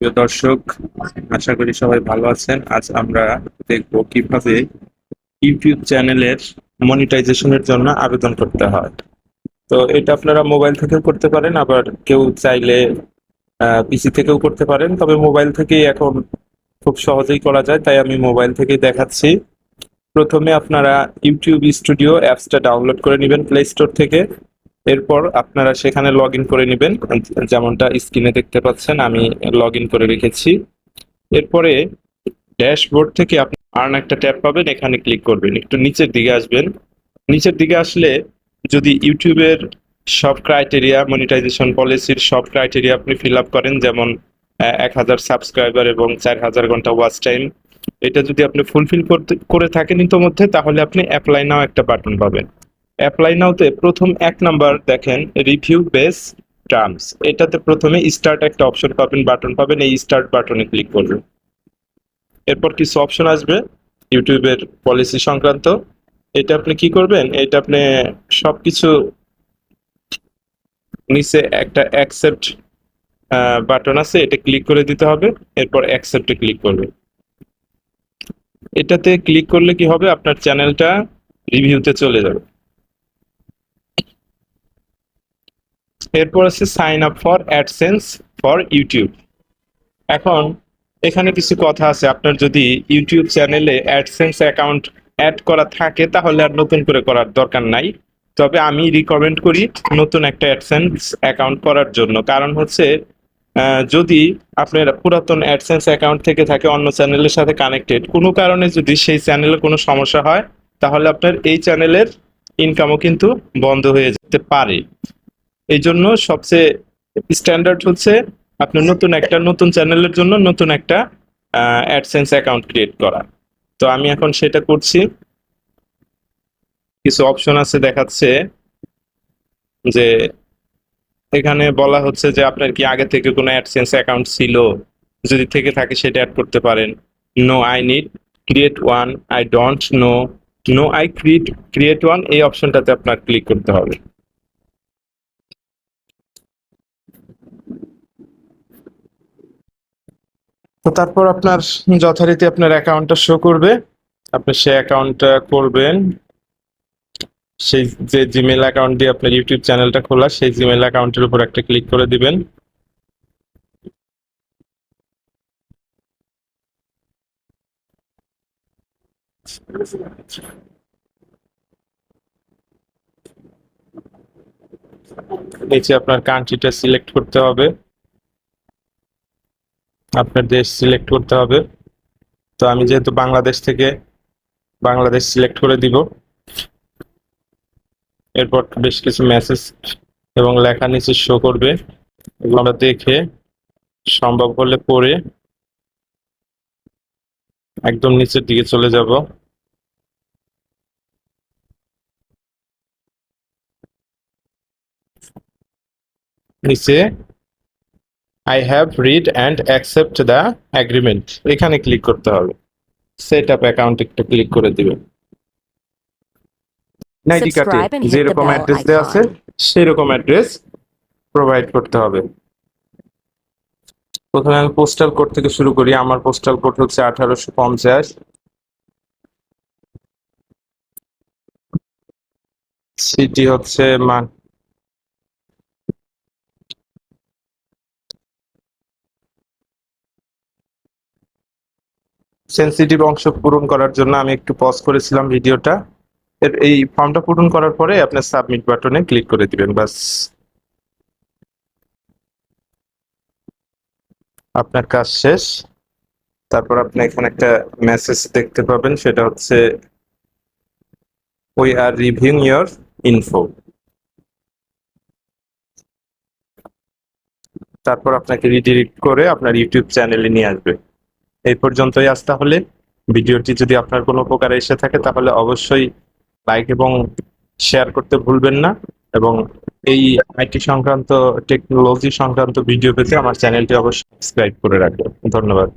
প্রিয় দর্শক, আশা করি সবাই ভালো আছেন। আজ আমরা দেখব কীভাবে ইউটিউব চ্যানেলের মনিটাইজেশনের জন্য আবেদন করতে হয়। তো এটা আপনারা মোবাইল থেকেও করতে পারেন, আবার কেউ চাইলে পিসি থেকেও করতে পারেন। তবে মোবাইল থেকেই এখন খুব সহজেই করা যায়, তাই আমি মোবাইল থেকেই দেখাচ্ছি। প্রথমে আপনারা ইউটিউব স্টুডিও অ্যাপসটা ডাউনলোড করে নেবেন প্লে স্টোর থেকে। এরপর আপনারা সেখানে লগ করে নেবেন। যেমনটা স্ক্রিনে দেখতে পাচ্ছেন, আমি লগ করে রেখেছি। এরপরে ড্যাশবোর্ড থেকে আপনি আর্ন একটা ট্যাব পাবেন, এখানে ক্লিক করবেন। একটু নিচের দিকে আসবেন। নিচের দিকে আসলে যদি ইউটিউবের সব ক্রাইটেরিয়া মনিটাইজেশন পলিসির সব ক্রাইটেরিয়া আপনি ফিল আপ করেন, যেমন এক হাজার সাবস্ক্রাইবার এবং চার হাজার ঘণ্টা ওয়াচ টাইম এটা যদি আপনি ফুলফিল করতে, করে থাকেন ইতোমধ্যে, তাহলে আপনি অ্যাপ্লাই নাও একটা বাটন পাবেন। অ্যাপ্লাই নাওতে প্রথম এক নাম্বার দেখেন রিভিউ বেস টার্মস এটাতে প্রথমে স্টার্ট একটা অপশন পাবেন বাটন পাবেন, এই স্টার্ট বাটনে ক্লিক করবেন। এরপর কিছু অপশন আসবে ইউটিউবের পলিসি সংক্রান্ত। এটা আপনি কি করবেন? এটা আপনি সব কিছু নিচে একটা অ্যাকসেপ্ট বাটন আছে, এটা ক্লিক করে দিতে হবে, এরপর অ্যাকসেপ্টে ক্লিক করবে এটাতে ক্লিক করলে কি হবে? আপনার চ্যানেলটা রিভিউতে চলে যাবে। এরপর আছে sign up for AdSense for YouTube এখন এখানে কিছু কথা আছে। আপনার যদি ইউটিউব চ্যানেলে অ্যাডসেন্স অ্যাকাউন্ট অ্যাড করা থাকে, তাহলে আর নতুন করে করার দরকার নাই। তবে আমি রিকমেন্ড করি নতুন একটা অ্যাডসেন্স অ্যাকাউন্ট করার জন্য। কারণ হচ্ছে যদি আপনার পুরাতন অ্যাডসেন্স অ্যাকাউন্ট থেকে থাকে অন্য চ্যানেলের সাথে কানেক্টেড কোনো কারণে যদি সেই চ্যানেলে কোনো সমস্যা হয়, তাহলে আপনার এই চ্যানেলের ইনকামও কিন্তু বন্ধ হয়ে যেতে পারে। এই জন্য সবচেয়ে স্ট্যান্ডার্ড হচ্ছে আপনি নতুন একটা নতুন চ্যানেলের জন্য নতুন একটা অ্যাডসেন্স অ্যাকাউন্ট ক্রিয়েট করা। তো আমি এখন সেটা করছি। কিছু অপশন আছে দেখাচ্ছে যে এখানে বলা হচ্ছে যে আপনার কি আগে থেকে কোনো অ্যাডসেন্স অ্যাকাউন্ট ছিল? যদি থেকে থাকে সেটা অ্যাড করতে পারেন। No I need create one I don't know no I create create one এই অপশনটাতে আপনার ক্লিক করতে হবে। তো তারপর আপনার যথারীতি আপনার অ্যাকাউন্টটা শো করবে। আপনি সেই অ্যাকাউন্টটা করবেন। সেই যে জিমেল অ্যাকাউন্ট দিয়ে আপনার ইউটিউব চ্যানেলটা খোলা, সেই জিমেল অ্যাকাউন্টের উপর একটা ক্লিক করে দিবেন। নিচে আপনার কান্ট্রিটা সিলেক্ট করতে হবে। আপনার দেশ সিলেক্ট করতে হবে। তো আমি যেহেতু বাংলাদেশ থেকে বাংলাদেশ সিলেক্ট করে দিব। এরপর বেশ কিছু মেসেজ এবং লেখা নিচে শো করবে। এগুলো আমরা দেখে সম্ভব হলে পড়ে একদম নিচের দিকে চলে যাব। নিচে I have read and accept the agreement এখানে ক্লিক করতে হবে। সেট আপ অ্যাকাউন্ট একটু ক্লিক করে দিবেন। আইডি কার্ডে যেরকম অ্যাড্রেস দেওয়া আছে icon. সেই রকম অ্যাড্রেস প্রোভাইড করতে হবে। প্রথমে আমি পোস্টাল কোড থেকে শুরু করি। আমার পোস্টাল কোড হচ্ছে আঠারোশো পঞ্চাশ। সিটি হচ্ছে সেন্সিটিভ অংশ পূরণ করার জন্য আমি একটু পজ করেছিলাম ভিডিওটা। এর এই ফর্মটা পূরণ করার পরে আপনি সাবমিট বাটনে ক্লিক করে দিবেন, বাস। আপনার কাজ শেষ। তারপর আপনি এখানে একটা মেসেজ দেখতে পাবেন, সেটা হচ্ছে we are reviewing your info তারপর আপনাকে রিডিরেক্ট করে আপনার ইউটিউব চ্যানেলে নিয়ে আসবে। এই পর্যন্তই আজ তাহলে। ভিডিওটি যদি আপনার কোনো উপকারে এসে থাকে তাহলে অবশ্যই লাইক এবং শেয়ার করতে ভুলবেন না এবং এই আইটি সংক্রান্ত টেকনোলজি সংক্রান্ত ভিডিও পেতে আমার চ্যানেলটি অবশ্যই সাবস্ক্রাইব করে রাখবেন। ধন্যবাদ।